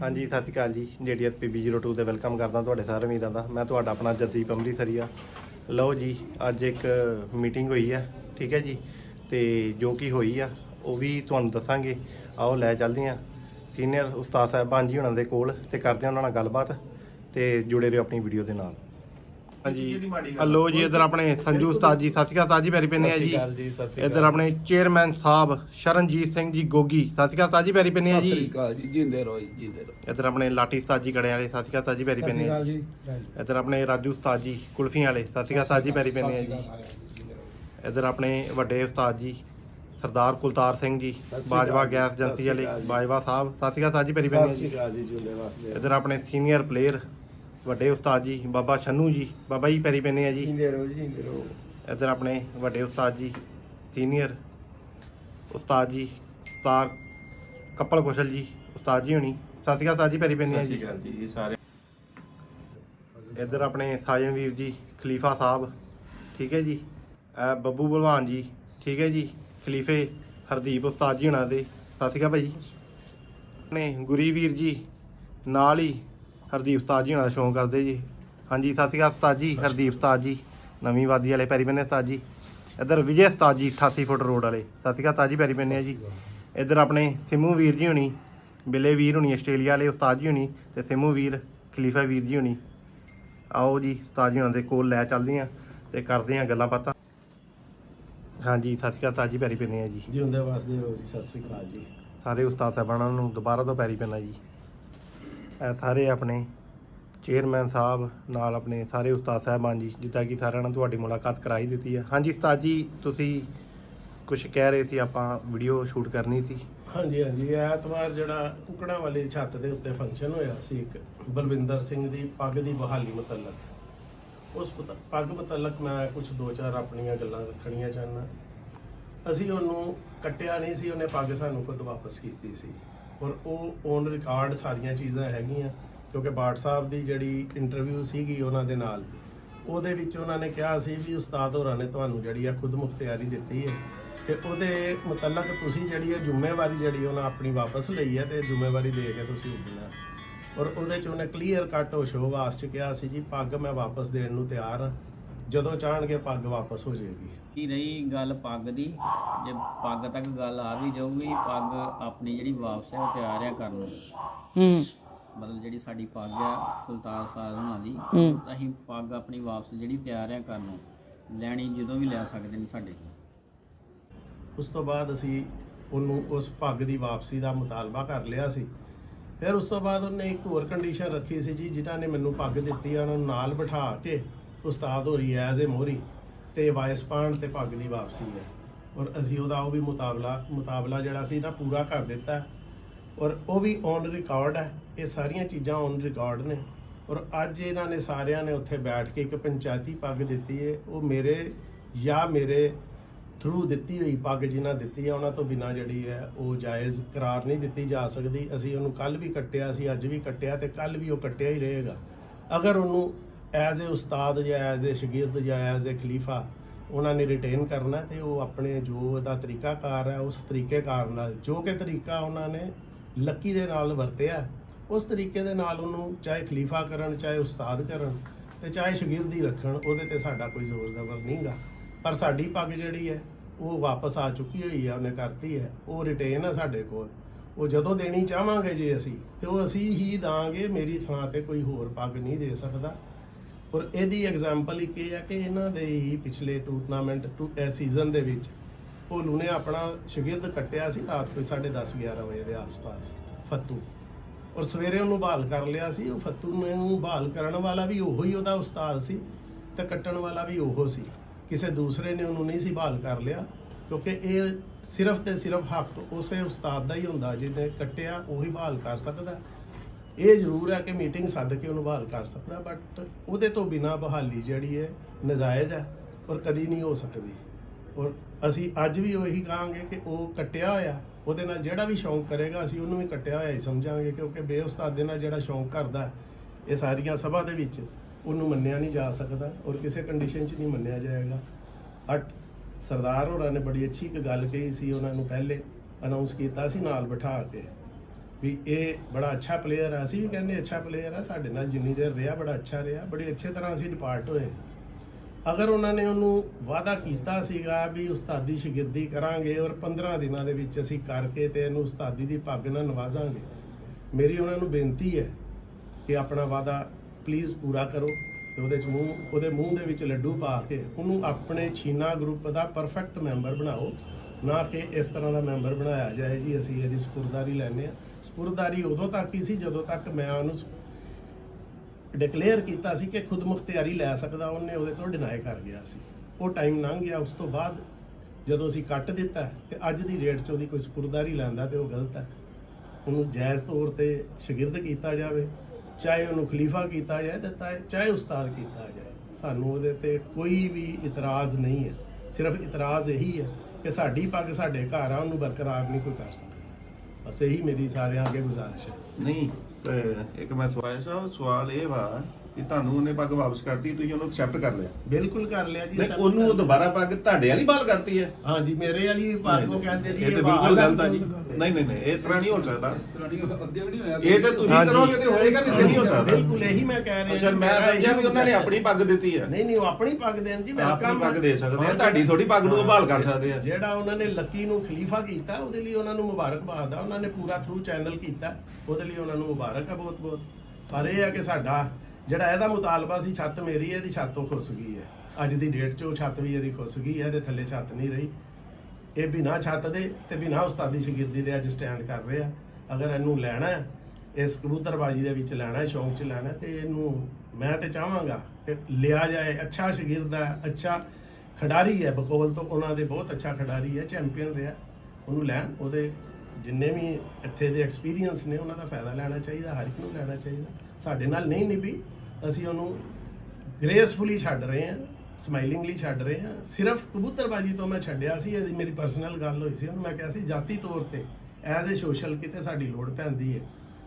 ਹਾਂਜੀ, ਸਤਿ ਸ਼੍ਰੀ ਅਕਾਲ ਜੀ। ਜੀਡੀਐਸ ਪੀਬੀ02 ਤੇ ਵੈਲਕਮ ਕਰਦਾ ਤੁਹਾਡੇ ਸਾਰੇ ਵੀਰਾਂ ਦਾ। ਮੈਂ ਤੁਹਾਡਾ ਆਪਣਾ ਜਦੀਪ ਅੰਮ੍ਰਿਤਸਰੀਆ ਲਓ ਜੀ, ਅੱਜ ਇੱਕ ਮੀਟਿੰਗ ਹੋਈ ਆ, ਠੀਕ ਹੈ ਜੀ? ਤੇ ਜੋ ਕਿ ਹੋਈ ਆ, ਉਹ ਵੀ ਤੁਹਾਨੂੰ ਦੱਸਾਂਗੇ। ਆਓ, ਲੈ ਚੱਲਦੇ ਹਾਂ। ਸੀਨੀਅਰ ਉਸਤਾਦ ਸਾਹਿਬਾਨ ਜੀ ਉਹਨਾਂ ਦੇ ਕੋਲ ਤੇ ਕਰਦੇ ਹਾਂ ਉਹਨਾਂ ਨਾਲ ਗੱਲਬਾਤ ਤੇ ਜੁੜੇ ਰਹੋ ਆਪਣੀ ਵੀਡੀਓ ਦੇ ਨਾਲ। ਹਾਂਜੀ ਹਲੋ ਜੀ ਇਧਰ ਆਪਣੇ ਸੰਜੂ ਉਸਤਾਦ ਜੀ ਸਤਿ ਸ਼੍ਰੀ ਅਕਾਲ ਉਸਤਾਦ ਜੀ ਪੈਰੀ ਪੈਨੇ ਆ ਜੀ ਸਤਿ ਇਧਰ ਆਪਣੇ ਚੇਅਰਮੈਨ ਸਾਹਿਬ ਸ਼ਰਨਜੀਤ ਸਿੰਘ ਜੀ ਗੋਗੀ ਸਤਿ ਸ਼੍ਰੀ ਅਕਾਲ ਉਸਤਾਦ ਜੀ ਪੈਰੀ ਪੈਨੇ ਆ ਸਤਿ ਜੀ ਸ਼੍ਰੀ ਅਕਾਲ ਜੀ ਜਿੰਦੇ ਰਹੋ ਜੀ ਜਿੰਦੇ ਰਹੋ ਇਧਰ ਆਪਣੇ ਲਾਟੀ ਉਸਤਾਦ ਜੀ ਕੜੇ ਵਾਲੇ ਸਤਿ ਸ਼੍ਰੀ ਅਕਾਲ ਉਸਤਾਦ ਜੀ ਪੈਰੀ ਪੈਨੇ ਆ ਜੀ ਇਧਰ ਆਪਣੇ ਰਾਜੂ ਉਸਤਾਦ ਜੀ ਕੁਲਫੀਆਂ ਵਾਲੇ ਸਤਿ ਸ਼੍ਰੀ ਅਕਾਲ ਉਸਤਾਦ ਜੀ ਪੈਰੀ ਪੈਨੇ ਆ ਜੀ ਇਧਰ ਆਪਣੇ ਵੱਡੇ ਉਸਤਾਦ ਜੀ ਸਰਦਾਰ ਕੁਲਤਾਰ ਸਿੰਘ ਜੀ ਸਤਿ ਬਾਜਵਾ ਗੈਸ ਸਤਿ ਏਜੰਸੀ ਵਾਲੇ। ਬਾਜਵਾ ਸਾਹਿਬ ਸਤਿ ਸ਼੍ਰੀ ਅਕਾਲ ਉਸਤਾਦ ਜੀ ਪੈਰੀ ਪੈਨੇ ਆ ਸਤਿ ਸ਼੍ਰੀ ਜੀ ਅਕਾਲ ਜੀ ਜਿੰਦੇ ਵਾਸਤੇ ਇਧਰ ਆਪਣੇ ਸੀਨੀਅਰ ਪਲੇਅਰ ਵੱਡੇ ਉਸਤਾਦ ਜੀ ਬਾਬਾ ਛੰਨੂ ਜੀ ਬਾਬਾ ਜੀ ਪੈਰੀ ਪੈਨੇ ਆ ਜੀ। ਜਿੰਦੇ ਰਹੋ ਜੀ ਜਿੰਦੇ ਰਹੋ। ਇੱਧਰ ਆਪਣੇ ਵੱਡੇ ਉਸਤਾਦ ਜੀ ਸੀਨੀਅਰ ਉਸਤਾਦ ਜੀ ਸਤਾਰ ਕੱਪਲ ਕੁਸ਼ਲ ਜੀ ਉਸਤਾਦ ਜੀ ਹੋਣੀ। ਸਤਿ ਸ਼੍ਰੀ ਅਕਾਲ ਉਸਤਾਦ ਜੀ ਪੈਰੀ ਪੈਨੇ ਆ ਜੀ। ਜੀ ਸਾਰੇ। ਇੱਧਰ ਆਪਣੇ ਸਾਜਨ ਵੀਰ ਜੀ ਖਲੀਫਾ ਸਾਹਿਬ ਠੀਕ ਹੈ ਜੀ। ਇਹ ਬੱਬੂ ਭਲਵਾਨ ਜੀ ਠੀਕ ਹੈ ਜੀ। ਖਲੀਫੇ ਹਰਦੀਪ ਉਸਤਾਦ ਜੀ ਹੁਣਾਂ ਦੇ। ਸਤਿ ਸ਼੍ਰੀ ਅਕਾਲ ਭਾਈ ਆਪਣੇ ਗੁਰੀ ਵੀਰ ਜੀ ਨਾਲ ਹੀ ਹਰਦੀਪ ਉਸਤਾਦ ਜੀ ਹੁਣਾਂ ਦਾ ਸ਼ੌਂਕ ਕਰਦੇ ਜੀ। ਹਾਂਜੀ ਸਤਿ ਸ਼੍ਰੀ ਅਕਾਲ ਉਸਤਾਦ ਜੀ ਹਰਦੀਪ ਉਸਤਾਦ ਜੀ। ਨਵੀਂ ਵਾਦੀ ਵਾਲੇ ਪੈਰੀ ਬੰਨੇ ਉਸਤਾਦ ਜੀ। ਇੱਧਰ ਵਿਜੇ ਉਸਤਾਦ ਜੀ 88 ਫੁੱਟ ਰੋਡ ਵਾਲੇ। ਸਤਿ ਸ਼੍ਰੀ ਅਕਾਲ ਉਸਤਾਦ ਜੀ ਪੈਰੀ ਬੰਨੇ ਆ ਜੀ। ਇੱਧਰ ਆਪਣੇ ਸਿੰਮੂ ਵੀਰ ਜੀ ਹੁਣੀ ਬਿੱਲੇ ਵੀਰ ਹੁਣੀ ਆਸਟ੍ਰੇਲੀਆ ਵਾਲੇ ਉਸਤਾਦ ਜੀ ਹੁਣੀ ਤੇ ਸਿੰਮੂ ਵੀਰ ਖਲੀਫਾ ਵੀਰ ਜੀ ਹੁਣੀ। ਆਓ ਜੀ ਉਸਤਾਦ ਜੀ ਉਹਨਾਂ ਦੇ ਕੋਲ ਲੈ ਚੱਲਦੇ ਆ ਤੇ ਕਰਦੇ ਆ ਗੱਲਾਂ ਬਾਤਾਂ। ਹਾਂਜੀ ਸਤਿ ਸ਼੍ਰੀ ਅਕਾਲ ਉਸਤਾਦ ਜੀ ਪੈਰੀ ਪੈਨੇ ਆ ਜੀ। ਜਿੰਦੇ ਵਾਸਤੇ ਰਹੋ ਜੀ ਸਤਿ ਸ਼੍ਰੀ ਅਕਾਲ ਜੀ। ਸਾਰੇ ਉਸਤਾਦ ਸਾਹਿਬਾਨਾਂ ਨੂੰ ਦੁਬਾਰਾ ਤੋਂ ਪੈਰੀ ਪੈਣਾ ਜੀ। ਇਹ ਸਾਰੇ ਆਪਣੇ ਚੇਅਰਮੈਨ ਸਾਹਿਬ, ਨਾਲ ਆਪਣੇ ਸਾਰੇ ਉਸਤਾਦ ਸਾਹਿਬਾਨ ਜੀ, ਜਿੱਦਾਂ ਕਿ ਸਾਰਿਆਂ ਨਾਲ ਤੁਹਾਡੀ ਮੁਲਾਕਾਤ ਕਰਾਈ ਦਿੱਤੀ ਹੈ ਹਾਂਜੀ ਉਸਤਾਦ ਜੀ, ਤੁਸੀਂ ਕੁਝ ਕਹਿ ਰਹੇ ਸੀ, ਆਪਾਂ ਵੀਡੀਓ ਸ਼ੂਟ ਕਰਨੀ ਸੀ। ਹਾਂਜੀ ਹਾਂਜੀ। ਐਤਵਾਰ ਜਿਹੜਾ ਕੁਕੜਾਂ ਵਾਲੀ ਛੱਤ ਦੇ ਉੱਤੇ ਫੰਕਸ਼ਨ ਹੋਇਆ ਸੀ, ਇੱਕ ਬਲਵਿੰਦਰ ਸਿੰਘ ਦੀ ਪੱਗ ਦੀ ਬਹਾਲੀ ਮੁਤਲਕ। ਉਸ ਪਤ- ਪੱਗ ਮੁਤਲਕ ਮੈਂ ਕੁਝ ਦੋ ਚਾਰ ਆਪਣੀਆਂ ਗੱਲਾਂ ਰੱਖਣੀਆਂ ਚਾਹੁੰਦਾ। ਅਸੀਂ ਉਹਨੂੰ ਕੱਟਿਆ ਨਹੀਂ ਸੀ, ਉਹਨੇ ਪੱਗ ਸਾਨੂੰ ਖੁਦ ਵਾਪਸ ਕੀਤੀ ਸੀ। ਔਰ ਉਹ ਔਨ ਰਿਕਾਰਡ ਸਾਰੀਆਂ ਚੀਜ਼ਾਂ ਹੈਗੀਆਂ, ਕਿਉਂਕਿ ਬਾਟ ਸਾਹਿਬ ਦੀ ਜਿਹੜੀ ਇੰਟਰਵਿਊ ਸੀਗੀ ਉਹਨਾਂ ਦੇ ਨਾਲ, ਉਹਦੇ ਵਿੱਚ ਉਹਨਾਂ ਨੇ ਕਿਹਾ ਸੀ ਵੀ ਉਸਤਾਦ ਹੋਰਾਂ ਨੇ ਤੁਹਾਨੂੰ ਜਿਹੜੀ ਆ ਖੁਦ ਮੁਖਤਿਆਰੀ ਦਿੱਤੀ ਹੈ। ਤੇ ਉਹਦੇ ਮੁਤਲਕ ਤੁਸੀਂ ਜਿਹੜੀ ਹੈ ਜ਼ਿੰਮੇਵਾਰੀ ਜਿਹੜੀ ਉਹਨਾਂ ਆਪਣੀ ਵਾਪਸ ਲਈ ਹੈ ਤੇ ਜ਼ਿੰਮੇਵਾਰੀ ਦੇ ਕੇ ਤੁਸੀਂ ਉੱਡਣਾ ਔਰ ਉਹਦੇ ਚ ਉਹਨੇ ਕਲੀਅਰ ਕੱਟ ਹੋ ਸ਼ੋਅ ਚ ਕਿਹਾ ਸੀ ਜੀ, ਪੱਗ ਮੈਂ ਵਾਪਸ ਦੇਣ ਨੂੰ ਤਿਆਰ ਹਾਂ ਜਦੋਂ ਚਾਹਣਗੇ ਪੱਗ ਵਾਪਸ ਹੋ ਜਾਏਗੀ। ਕੀ ਰਹੀ ਗੱਲ ਪੱਗ ਦੀ। ਜੇ ਪੱਗ ਤੱਕ ਗੱਲ ਆ ਵੀ ਜਾਊਗੀ ਪੱਗ ਆਪਣੀ ਜਿਹੜੀ ਵਾਪਸ ਹੈ ਉਹ ਤਿਆਰ ਆ ਕਰਨ ਨੂੰ। ਹੂੰ। ਮਤਲਬ ਜਿਹੜੀ ਸਾਡੀ ਪੱਗ ਆ ਸੁਲਤਾਨ ਸਾਹਿਬ ਹੁਣਾਂ ਦੀ ਹੂੰ। ਅਸੀਂ ਪੱਗ ਆਪਣੀ ਵਾਪਸ ਜਿਹੜੀ ਤਿਆਰ ਆ ਕਰਨ ਨੂੰ ਲੈਣੀ ਜਦੋਂ ਵੀ ਲੈ ਸਕਦੇ ਨੇ ਸਾਡੇ ਕੋਲ। ਉਸ ਤੋਂ ਬਾਅਦ ਅਸੀਂ ਉਹਨੂੰ ਉਸ ਪੱਗ ਦੀ ਵਾਪਸੀ ਦਾ ਮੁਤਾਲਬਾ ਕਰ ਲਿਆ ਸੀ। ਫਿਰ ਉਸ ਤੋਂ ਬਾਅਦ ਉਹਨੇ ਇੱਕ ਹੋਰ ਕੰਡੀਸ਼ਨ ਰੱਖੀ ਸੀ ਜੀ ਜਿਨ੍ਹਾਂ ਨੇ ਮੈਨੂੰ ਪੱਗ ਦਿੱਤੀ ਆ ਉਹਨਾਂ ਨੂੰ ਨਾਲ ਬਿਠਾ ਕੇ ਉਸਤਾਦ ਹੋਰੀ ਐਜ਼ ਏ ਮੋਹਰੀ ਤੇ ਵਾਇਸ ਪਾਣ ਤੇ ਪੱਗ ਦੀ ਵਾਪਸੀ ਹੈ। ਔਰ ਅਸੀਂ ਉਹਦਾ ਉਹ ਵੀ ਮੁਤਾਬਲਾ ਮੁਤਾਬਲਾ ਜਿਹੜਾ ਸੀ ਨਾ ਪੂਰਾ ਕਰ ਦਿੱਤਾ। ਔਰ ਉਹ ਵੀ ਔਨ ਰਿਕਾਰਡ ਹੈ। ਇਹ ਸਾਰੀਆਂ ਚੀਜ਼ਾਂ ਔਨ ਰਿਕਾਰਡ ਨੇ। ਔਰ ਅੱਜ ਇਹਨਾਂ ਨੇ ਸਾਰਿਆਂ ਨੇ ਉੱਥੇ ਬੈਠ ਕੇ ਇੱਕ ਪੰਚਾਇਤੀ ਪੱਗ ਦਿੱਤੀ ਹੈ ਉਹ ਮੇਰੇ ਜਾਂ ਮੇਰੇ ਥਰੂ ਦਿੱਤੀ ਹੋਈ ਪੱਗ ਜਿਨ੍ਹਾਂ ਦਿੱਤੀ ਹੈ ਉਹਨਾਂ ਤੋਂ ਬਿਨਾ ਜਿਹੜੀ ਹੈ ਉਹ ਜਾਇਜ਼ ਕਰਾਰ ਨਹੀਂ ਦਿੱਤੀ ਜਾ ਸਕਦੀ। ਅਸੀਂ ਉਹਨੂੰ ਕੱਲ ਵੀ ਕੱਟਿਆ ਸੀ, ਅੱਜ ਵੀ ਕੱਟਿਆ ਤੇ ਕੱਲ ਵੀ ਉਹ ਕੱਟਿਆ ਹੀ ਰਹੇਗਾ। ਅਗਰ ਉਹਨੂੰ ਐਜ਼ ਏ ਉਸਤਾਦ ਜਾਂ ਐਜ਼ ਏ ਸ਼ਾਗਿਰਦ ਜਾਂ ਐਜ਼ ਏ ਖਲੀਫਾ, ਉਹਨਾਂ ਨੇ ਰਿਟੇਨ ਕਰਨਾ ਤੇ ਉਹ ਆਪਣੇ ਜੋ ਉਹਦਾ ਤਰੀਕਾਕਾਰ ਹੈ, ਉਸ ਤਰੀਕੇਕਾਰ ਨਾਲ, ਜੋ ਕਿ ਤਰੀਕਾ ਉਹਨਾਂ ਨੇ ਲੱਕੀ ਦੇ ਨਾਲ ਵਰਤਿਆ, ਉਸ ਤਰੀਕੇ ਦੇ ਨਾਲ ਉਹਨੂੰ ਚਾਹੇ ਖਲੀਫਾ ਕਰਨ, ਚਾਹੇ ਉਸਤਾਦ ਕਰਨ ਤੇ ਚਾਹੇ ਸ਼ਾਗਿਰਦੀ ਰੱਖਣ, ਉਹਦੇ ਤੇ ਸਾਡਾ ਕੋਈ ਜ਼ੋਰ ਜ਼ਬਰ ਨਹੀਂਗਾ। ਪਰ ਸਾਡੀ ਪੱਗ ਜਿਹੜੀ ਹੈ, ਉਹ ਵਾਪਸ ਆ ਚੁੱਕੀ ਹੋਈ ਹੈ, ਉਹਨੇ ਕਰਤੀ ਹੈ, ਉਹ ਰਿਟੇਨ ਹੈ ਸਾਡੇ ਕੋਲ। ਉਹ ਜਦੋਂ ਦੇਣੀ ਚਾਹਾਂਗੇ ਜੇ ਅਸੀਂ, ਤੇ ਉਹ ਅਸੀਂ ਹੀ ਦਾਂਗੇ, ਮੇਰੀ ਥਾਂ ਤੇ ਕੋਈ ਹੋਰ ਪੱਗ ਨਹੀਂ ਦੇ ਸਕਦਾ। ਔਰ ਇਹਦੀ ਐਗਜ਼ਾਮਪਲ ਇੱਕ ਇਹ ਹੈ ਕਿ ਇਹਨਾਂ ਦੇ ਹੀ ਪਿਛਲੇ ਟੂਰਨਾਮੈਂਟ ਟੂ ਸੀਜ਼ਨ ਦੇ ਵਿੱਚ ਭੋਲੂ ਨੇ ਆਪਣਾ ਸ਼ਗਿਰਦ ਕੱਟਿਆ ਸੀ ਰਾਤ ਕੋਈ 10:30 11 ਵਜੇ ਦੇ ਆਸ-ਪਾਸ, ਫੱਤੂ। ਔਰ ਸਵੇਰੇ ਉਹਨੂੰ ਬਹਾਲ ਕਰ ਲਿਆ ਸੀ, ਉਹ ਫੱਤੂ ਨੂੰ ਬਹਾਲ ਕਰਨ ਵਾਲਾ ਵੀ ਉਹੋ ਹੀ ਉਹਦਾ ਉਸਤਾਦ ਸੀ ਤੇ ਕੱਟਣ ਵਾਲਾ ਵੀ ਉਹੋ ਸੀ। ਕਿਸੇ ਦੂਸਰੇ ਨੇ ਉਹਨੂੰ ਨਹੀਂ ਸੀ ਬਹਾਲ ਕਰ ਲਿਆ, ਕਿਉਂਕਿ ਇਹ ਸਿਰਫ ਤੇ ਸਿਰਫ ਹੱਕ ਉਸੇ ਉਸਤਾਦ ਦਾ ਹੀ ਹੁੰਦਾ, ਜਿਹਨੇ ਕੱਟਿਆ, ਉਹੀ ਬਹਾਲ ਕਰ ਸਕਦਾ। ਇਹ ਜ਼ਰੂਰ ਹੈ ਕਿ ਮੀਟਿੰਗ ਸੱਦ ਕੇ ਉਹਨੂੰ ਬਹਾਲ ਕਰ ਸਕਦਾ ਬਟ ਉਹਦੇ ਤੋਂ ਬਿਨਾ ਬਹਾਲੀ ਜਿਹੜੀ ਹੈ, ਨਜਾਇਜ਼ ਹੈ ਔਰ ਕਦੀ ਨਹੀਂ ਹੋ ਸਕਦੀ। ਔਰ ਅਸੀਂ ਅੱਜ ਵੀ ਉਹੀ ਕਹਾਂਗੇ ਕਿ ਉਹ ਕੱਟਿਆ ਹੋਇਆ, ਉਹਦੇ ਨਾਲ ਜਿਹੜਾ ਵੀ ਸ਼ੌਂਕ ਕਰੇਗਾ, ਅਸੀਂ ਉਹਨੂੰ ਵੀ ਕੱਟਿਆ ਹੋਇਆ ਹੀ ਸਮਝਾਂਗੇ, ਕਿਉਂਕਿ ਬੇਉਸਤਾਦੇ ਨਾਲ ਜਿਹੜਾ ਸ਼ੌਂਕ ਕਰਦਾ ਇਹ ਸਾਰੀਆਂ ਸਭਾ ਦੇ ਵਿੱਚ ਉਹਨੂੰ ਮੰਨਿਆ ਨਹੀਂ ਜਾ ਸਕਦਾ ਔਰ ਕਿਸੇ ਕੰਡੀਸ਼ਨ 'ਚ ਨਹੀਂ ਮੰਨਿਆ ਜਾਏਗਾ। ਬਟ ਸਰਦਾਰ ਹੋਰਾਂ ਨੇ ਬੜੀ ਅੱਛੀ ਇੱਕ ਗੱਲ ਕਹੀ ਸੀ, ਉਹਨਾਂ ਨੂੰ ਪਹਿਲੇ ਅਨਾਉਂਸ ਕੀਤਾ ਸੀ ਨਾਲ ਬਿਠਾ ਕੇ। ਵੀ ਇਹ ਬੜਾ ਅੱਛਾ ਪਲੇਅਰ ਆ। ਅਸੀਂ ਵੀ ਕਹਿੰਦੇ ਅੱਛਾ ਪਲੇਅਰ ਆ, ਸਾਡੇ ਨਾਲ ਜਿੰਨੀ ਦੇਰ ਰਿਹਾ ਬੜਾ ਅੱਛਾ ਰਿਹਾ। ਬੜੇ ਅੱਛੇ ਤਰ੍ਹਾਂ ਅਸੀਂ ਡਿਪਾਰਟ ਹੋਏ। ਅਗਰ ਉਹਨਾਂ ਨੇ ਉਹਨੂੰ ਵਾਅਦਾ ਕੀਤਾ ਸੀਗਾ ਵੀ ਉਸਤਾਦੀ ਸ਼ਾਗਿਰਦੀ ਕਰਾਂਗੇ ਔਰ 15 ਦਿਨਾਂ ਦੇ ਵਿੱਚ ਅਸੀਂ ਕਰਕੇ ਤੇ ਇਹਨੂੰ ਉਸਤਾਦੀ ਦੀ ਪੱਗ ਨਾਲ ਨਵਾਜ਼ਾਂਗੇ, ਮੇਰੀ ਉਹਨਾਂ ਨੂੰ ਬੇਨਤੀ ਹੈ ਕਿ ਆਪਣਾ ਵਾਅਦਾ ਪਲੀਜ਼ ਪੂਰਾ ਕਰੋ ਤੇ ਉਹਦੇ ਚ ਮੂੰਹ, ਉਹਦੇ ਮੂੰਹ ਦੇ ਵਿੱਚ ਲੱਡੂ ਪਾ ਕੇ ਉਹਨੂੰ ਆਪਣੇ ਛੀਨਾ ਗਰੁੱਪ ਦਾ ਪਰਫੈਕਟ ਮੈਂਬਰ ਬਣਾਓ। ਨਾ ਕਿ ਇਸ ਤਰ੍ਹਾਂ ਦਾ ਮੈਂਬਰ ਬਣਾਇਆ ਜਾਏ ਜੀ, ਅਸੀਂ ਇਹਦੀ ਸਪੁਰਦਾਰੀ ਲੈਣੇ ਆ ਸਪੁਰਦਾਰੀ ਉਦੋਂ ਤੱਕ ਹੀ ਸੀ ਜਦੋਂ ਤੱਕ ਮੈਂ ਉਹਨੂੰ ਡਿਕਲੇਅਰ ਕੀਤਾ ਸੀ ਕਿ ਖੁਦ ਮੁਖਤਿਆਰੀ ਲੈ ਸਕਦਾ, ਉਹਨੇ ਉਹਦੇ ਤੋਂ ਡਿਨਾਈ ਕਰ ਗਿਆ ਸੀ। ਉਹ ਟਾਈਮ ਲੰਘ ਗਿਆ, ਉਸ ਤੋਂ ਬਾਅਦ ਜਦੋਂ ਅਸੀਂ ਕੱਟ ਦਿੱਤਾ ਤੇ ਅੱਜ ਦੀ ਡੇਟ 'ਚ ਉਹਦੀ ਕੋਈ ਸਪੁਰਦਾਰੀ ਲੈਂਦਾ ਤੇ ਉਹ ਗਲਤ ਹੈ। ਉਹਨੂੰ ਜਾਇਜ਼ ਤੌਰ ਤੇ ਸ਼ਾਗਿਰਦ ਕੀਤਾ ਜਾਵੇ, ਚਾਹੇ ਉਹਨੂੰ ਖਲੀਫਾ ਕੀਤਾ ਜਾਏ ਦਿੱਤਾ ਹੈ ਚਾਹੇ ਉਸਤਾਦ ਕੀਤਾ ਜਾਏ। ਸਾਨੂੰ ਉਹਦੇ ਤੇ ਕੋਈ ਵੀ ਇਤਰਾਜ਼ ਨਹੀਂ ਹੈ। ਸਿਰਫ ਇਤਰਾਜ਼ ਇਹੀ ਹੈ ਕਿ ਸਾਡੀ ਪੱਗ ਸਾਡੇ ਘਰ ਆ, ਉਹਨੂੰ ਬਰਕਰਾਰ ਨਹੀਂ ਕੋਈ ਕਰ ਸਕਦਾ। ਬਸ ਇਹੀ ਮੇਰੀ ਸਾਰਿਆਂ ਅੱਗੇ ਗੁਜ਼ਾਰਿਸ਼ ਹੈ। ਨਹੀਂ, ਤੇ ਇੱਕ ਮੈਂ ਸਵਾਲ ਸਾਹਿਬ ਸਵਾਲ ਇਹ ਵਾ ਕਿ ਤੁਹਾਨੂੰ ਉਹਨੇ ਪੱਗ ਵਾਪਸ ਕਰਤੀ ਤੁਸੀਂ ਉਹਨੂੰ ਐਕਸੈਪਟ ਕਰ ਲਿਆ। ਬਿਲਕੁਲ ਕਰ ਲਿਆ ਜੀ ਨਹੀਂ ਸਭ ਉਹਨੂੰ ਉਹ। ਦੁਬਾਰਾ ਪੱਗ ਤੁਹਾਡੇ ਵਾਲੀ ਬਾਲ ਕਰਤੀ ਹੈ। ਹਾਂਜੀ ਮੇਰੇ ਵਾਲੀ ਪੱਗ ਉਹ ਕਹਿੰਦੇ ਜੀ ਇਹ ਤੇ ਬਹਾਲ ਬਿਲਕੁਲ ਹੈ। ਗਲਤ ਹੈ ਜੀ। ਨਹੀਂ ਨਹੀਂ ਨਹੀਂ ਇਸ ਤਰ੍ਹਾਂ ਨਹੀਂ ਹੋ ਸਕਦਾ। ਅੱਗੇ ਵੀ ਨਹੀਂ ਹੋਇਆ। ਇਹ ਤੇ ਤੁਸੀਂ। ਕਰੋਗੇ ਤੇ ਹੋਏਗਾ ਨਹੀਂ ਤੇ ਨਹੀਂ ਹੋ ਸਕਦਾ। ਬਿਲਕੁਲ ਇਹੀ ਮੈਂ ਕਹਿ ਰਿਹਾ ਅੱਛਾ ਜੀ, ਮੈਂ ਮੇਰਾ ਇਹੀ ਸਮਝਿਆ ਵੀ ਉਹਨਾਂ ਨੇ ਆਪਣੀ ਪੱਗ ਦਿੱਤੀ ਹੈ। ਨਹੀਂ ਨਹੀਂ ਉਹ ਆਪਣੀ ਪੱਗ ਦੇਣ ਜੀ ਆਪਣੀ welcome ਪੱਗ ਦੇ ਸਕਦੇ ਆ ਹਾਂ, ਤੁਹਾਡੀ ਥੋੜੀ ਪੱਗ ਨੂੰ ਉਹ ਬਹਾਲ ਕਰ ਸਕਦੇ ਆ। ਜਿਹੜਾ ਉਹਨਾਂ ਨੇ ਲੱਕੀ ਨੂੰ ਖਲੀਫਾ ਕੀਤਾ ਉਹਦੇ ਲਈ ਉਹਨਾਂ ਨੂੰ ਮੁਬਾਰਕਬਾਦ ਆ। ਉਹਨਾਂ ਨੇ ਪੂਰਾ ਥਰੂ ਚੈਨਲ ਕੀਤਾ ਉਹਦੇ ਲਈ ਉਹਨਾਂ ਨੂੰ ਮੁਬਾਰਕ ਆ ਬਹੁਤ ਬਹੁਤ ਪਰ ਇਹ ਹੈ ਕਿ ਸਾਡਾ ਜਿਹੜਾ ਇਹਦਾ ਮੁਤਾਲਬਾ ਸੀ ਛੱਤ ਮੇਰੀ ਹੈ ਇਹਦੀ ਛੱਤੋਂ ਖੁੱਸ ਗਈ ਹੈ। ਅੱਜ ਦੀ ਡੇਟ 'ਚ ਉਹ ਛੱਤ ਵੀ ਇਹਦੀ ਖੁੱਸ ਗਈ ਹੈ ਇਹਦੇ ਥੱਲੇ ਛੱਤ ਨਹੀਂ ਰਹੀ। ਇਹ ਬਿਨਾਂ ਛੱਤ ਦੇ ਤੇ ਬਿਨਾਂ ਉਸਤਾਦੀ ਸ਼ਾਗਿਰਦੀ ਦੇ ਅੱਜ ਸਟੈਂਡ ਕਰ ਰਿਹਾ। ਅਗਰ ਇਹਨੂੰ ਲੈਣਾ ਹੈ ਇਸ ਕਬੂਤਰਬਾਜੀ ਦੇ ਵਿੱਚ ਲੈਣਾ ਸ਼ੌਂਕ 'ਚ ਲੈਣਾ ਹੈ, ਤੇ ਇਹਨੂੰ ਮੈਂ ਤੇ ਚਾਹਾਂਗਾ ਕਿ ਲਿਆ ਜਾਏ। ਅੱਛਾ ਸ਼ਾਗਿਰਦ ਹੈ ਅੱਛਾ ਖਿਡਾਰੀ ਹੈ। ਬਕੌਲ ਤੋਂ ਉਹਨਾਂ ਦੇ ਬਹੁਤ ਅੱਛਾ ਖਿਡਾਰੀ ਹੈ ਚੈਂਪੀਅਨ ਰਿਹਾ। ਉਹਨੂੰ ਲੈਣ ਉਹਦੇ ਜਿੰਨੇ ਵੀ ਇੱਥੇ ਦੇ ਐਕਸਪੀਰੀਅੰਸ ਨੇ ਉਹਨਾਂ ਦਾ ਫਾਇਦਾ ਲੈਣਾ ਚਾਹੀਦਾ ਹਰ ਇੱਕ ਨੂੰ ਲੈਣਾ ਚਾਹੀਦਾ। ਸਾਡੇ ਨਾਲ ਨਹੀਂ ਨਿਭੀ ਅਸੀਂ ਉਹਨੂੰ ਗ੍ਰੇਸਫੁਲੀ ਛੱਡ ਰਹੇ ਹਾਂ ਸਮਾਈਲਿੰਗਲੀ ਛੱਡ ਰਹੇ ਹਾਂ। ਸਿਰਫ ਕਬੂਤਰਬਾਜੀ ਤੋਂ ਮੈਂ ਛੱਡਿਆ ਸੀ ਇਹਦੀ ਮੇਰੀ ਪਰਸਨਲ ਗੱਲ ਹੋਈ ਸੀ ਉਹਨੂੰ ਮੈਂ ਕਿਹਾ ਸੀ ਜਾਤੀ ਤੌਰ ਤੇ ਐਜ਼ ਅ ਸੋਸ਼ਲ ਕਿਤੇ ਸਾਡੀ ਲੋੜ ਪੈਂਦੀ ਹੈ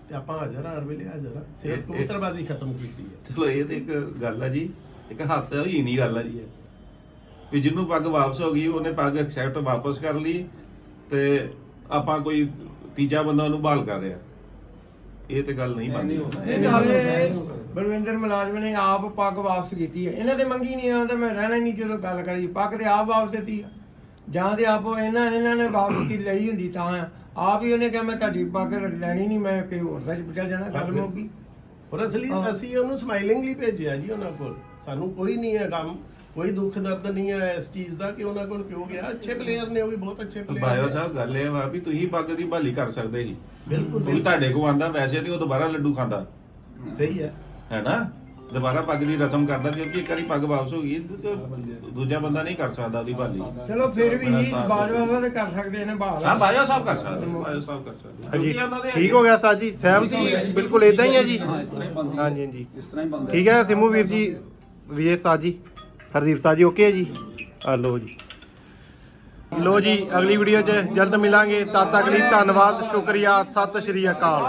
ਤੇ ਆਪਾਂ ਹਾਜ਼ਰ ਹਰ ਵੇਲੇ ਹਾਜ਼ਰ ਹਾਂ। ਸਿਰਫ ਕਬੂਤਰਬਾਜੀ ਖਤਮ ਕੀਤੀ ਹੈ। ਚਲੋ ਇਹ ਤੇ ਇੱਕ ਗੱਲ ਆ ਜੀ ਇੱਕ ਹਾਸਾ ਹੋਈ ਨਹੀਂ ਗੱਲ ਆ ਜੀ। ਵੀ ਜਿਹਨੂੰ ਪੱਗ ਵਾਪਸ ਹੋ ਗਈ ਉਹਨੇ ਪੱਗ ਐਕਸੈਪਟ ਵਾਪਸ ਕਰ ਲਈ ਤੇ ਆਪਾਂ ਕੋਈ ਤੀਜਾ ਬੰਦਾ ਉਹਨੂੰ ਬਹਾਲ ਕਰ ਰਿਹਾ। ਇਹ ਤੇ ਗੱਲ ਨਹੀਂ ਬਣਦੀ। ਇਹ ਨਾਲੇ ਬਲਵਿੰਦਰ ਮੁਲਾਜ਼ਮ ਨੇ ਆਪ ਪੱਗ ਵਾਪਸ ਕੀਤੀ ਹੈ। ਇਹਨਾਂ ਦੇ ਮੰਗੀ ਨਹੀਂ ਆ ਤਾਂ ਮੈਂ ਰਹਿਣਾ ਨਹੀਂ ਜਦੋਂ ਗੱਲ ਕਰੀ। ਪੱਗ ਤੇ ਆਪ ਵਾਪਸ ਦਿੱਤੀ ਆ। ਜਾਂ ਤੇ ਆਪ ਇਹਨਾਂ ਇਹਨਾਂ ਨੇ ਵਾਪਸ ਕੀ ਲਈ ਹੁੰਦੀ ਤਾਂ ਆ। ਆਪ ਹੀ ਉਹਨੇ ਕਿਹਾ ਮੈਂ ਤੁਹਾਡੀ ਪੱਗ ਲੈਣੀ ਨਹੀਂ ਮੈਂ ਕਿਸੇ ਹੋਰ ਦਾ ਚੱਲ ਜਾਣਾ ਗੱਲ ਮੁੱਕ ਗਈ। ਔਰ ਅਸਲੀ ਅਸੀਂ ਉਹਨੂੰ ਸਮਾਈਲਿੰਗਲੀ ਭੇਜਿਆ ਜੀ ਉਹਨਾਂ ਕੋਲ। ਸਾਨੂੰ ਕੋਈ ਨਹੀਂ ਹੈ ਗਮ ਕੋਈ ਦੁੱਖ ਦਰਦ ਨਹੀਂ ਹੈ ਇਸ ਚੀਜ਼ ਦਾ ਕਿ ਉਹਨਾਂ ਕੋਲ ਕਿਉਂ ਗਿਆ? ਅੱਛੇ ਪਲੇਅਰ ਨੇ ਉਹ ਵੀ ਬਹੁਤ ਅੱਛੇ ਬਾਇਓ ਪਲੇਅਰ ਸਾਹਿਬ ਗੱਲ ਇਹ ਵਾ ਵੀ ਤੁਸੀਂ ਪੱਗ ਦੀ ਬਹਾਲੀ ਕਰ ਸਕਦੇ ਸੀ। ਬਿਲਕੁਲ ਵੀ ਤੁਹਾਡੇ ਕੋ ਆਂਦਾ ਵੈਸੇ ਤੇ ਉਹ ਦੁਬਾਰਾ ਲੱਡੂ ਖਾਂਦਾ। ਸਹੀ ਹੈ। ਹੈਨਾ? ਦੁਬਾਰਾ ਪੱਗ ਦੀ ਰਸਮ ਕਰਦਾ ਕਿਉਂਕਿ ਇੱਕ ਵਾਰੀ ਪੱਗ ਵਾਪਸ ਹੋ ਗਈ ਦੂਜਾ ਬੰਦਾ ਨਹੀਂ ਕਰ ਸਕਦਾ ਉਹਦੀ ਬਹਾਲੀ ਚਲੋ ਫਿਰ ਵੀ ਬਾਜਵਾ ਸਾਹਿਬ ਕਰ ਸਕਦੇ ਨੇ ਬਹਾਲ ਹਾਂ ਬਾਇਓ ਸਾਹਿਬ ਕਰ ਸਕਦੇ ਬਾਇਓ ਸਾਹਿਬ ਕਰ ਸਕਦੇ। ਹਾਂਜੀ। ਕਿਉਂਕਿ ਉਹਨਾਂ ਦੇ ਠੀਕ ਹੋ ਗਿਆ ਸਾਜ ਜੀ? ਸਹਿਮਤੀ? ਬਿਲਕੁਲ ਇਦਾਂ ਹੀ ਹੈ ਜੀ? ਹਾਂ ਇਸ ਤਰ੍ਹਾਂ ਹੀ ਬੰਦੇ ਹਾਂਜੀ ਹਾਂਜੀ। ਇਸ ਤਰ੍ਹਾਂ ਹੀ ਬੰਦੇ ਠੀਕ ਹੈ ਸਿਮੂ ਵੀਰ ਜੀ ਵਿਜੇ ਸਾਜ ਜੀ। ਹਰਦੀਪ ਸਾਜ ਜੀ ਓਕੇ ਜੀ? ਆ ਲੋ ਜੀ। ਲੋ ਜੀ, ਅਗਲੀ ਵੀਡੀਓ 'ਚ ਜਲਦ ਮਿਲਾਂਗੇ। ਤਦ ਤੱਕ ਲਈ ਧੰਨਵਾਦ, ਸ਼ੁਕਰੀਆ, ਸਤਿ ਸ਼੍ਰੀ ਅਕਾਲ।